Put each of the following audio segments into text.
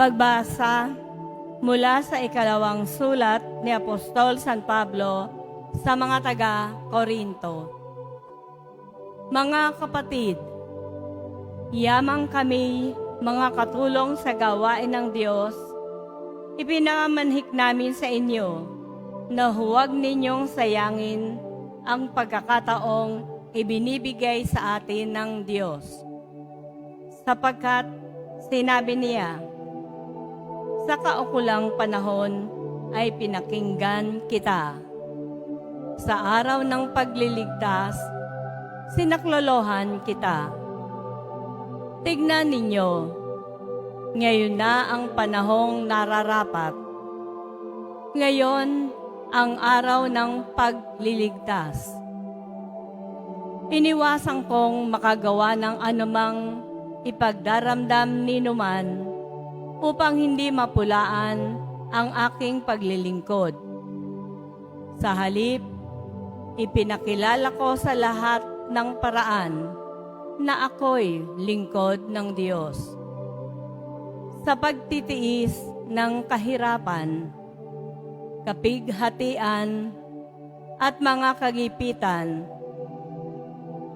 Pagbasa mula sa ikalawang sulat ni Apostol San Pablo sa mga taga Korinto. Mga kapatid, yamang kami mga katulong sa gawain ng Diyos, ipinamanhik namin sa inyo na huwag ninyong sayangin ang pagkakataong ibinibigay sa atin ng Diyos. Sapagkat sinabi niya, sa kaukulang panahon ay pinakinggan kita. Sa araw ng pagliligtas, sinaklolohan kita. Tignan ninyo, ngayon na ang panahong nararapat. Ngayon ang araw ng pagliligtas. Iniwasan kong makagawa ng anumang ipagdaramdam ni numan upang hindi mapulaan ang aking paglilingkod. Sa halip, ipinakilala ko sa lahat ng paraan na ako'y lingkod ng Diyos. Sa pagtitiis ng kahirapan, kapighatian, at mga kagipitan,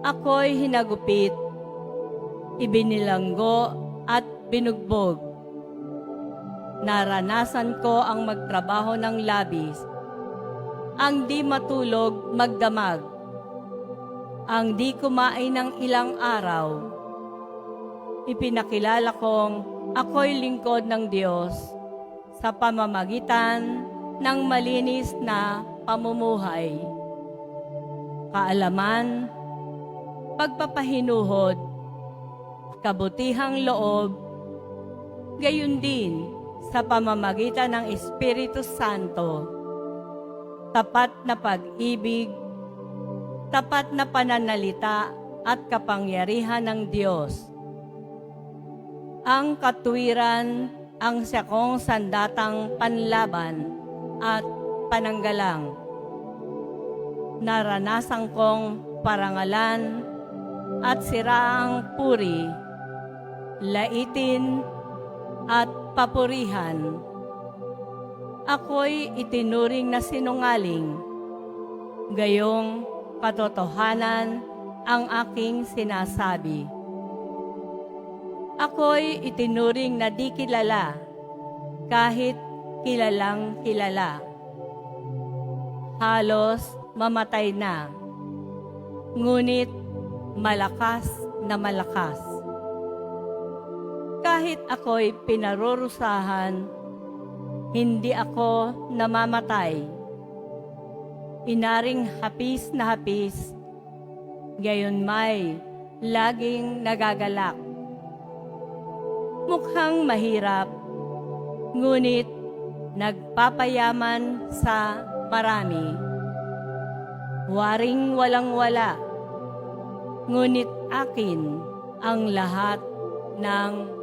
ako'y hinagupit, ibinilanggo at binugbog. Naranasan ko ang magtrabaho ng labis, ang di matulog magdamag, ang di kumain ng ilang araw. Ipinakilala kong ako'y lingkod ng Diyos sa pamamagitan ng malinis na pamumuhay. Kaalaman, pagpapahinuhod, kabutihang loob, gayon din sa pamamagitan ng Espiritu Santo, tapat na pag-ibig, tapat na pananalita at kapangyarihan ng Diyos. Ang katwiran ang siyakong sandatang panlaban at pananggalang. Naranasan kong parangalan at siraang puri, laitin at papurihan. Ako'y itinuring na sinungaling, gayong katotohanan ang aking sinasabi. Ako'y itinuring na di kilala, kahit kilalang kilala. Halos mamatay na, ngunit malakas na malakas. Kahit ako'y pinarurusahan, hindi ako namamatay. Inaring hapis na hapis, gayon may laging nagagalak. Mukhang mahirap, ngunit nagpapayaman sa marami. Waring walang-wala, ngunit akin ang lahat ng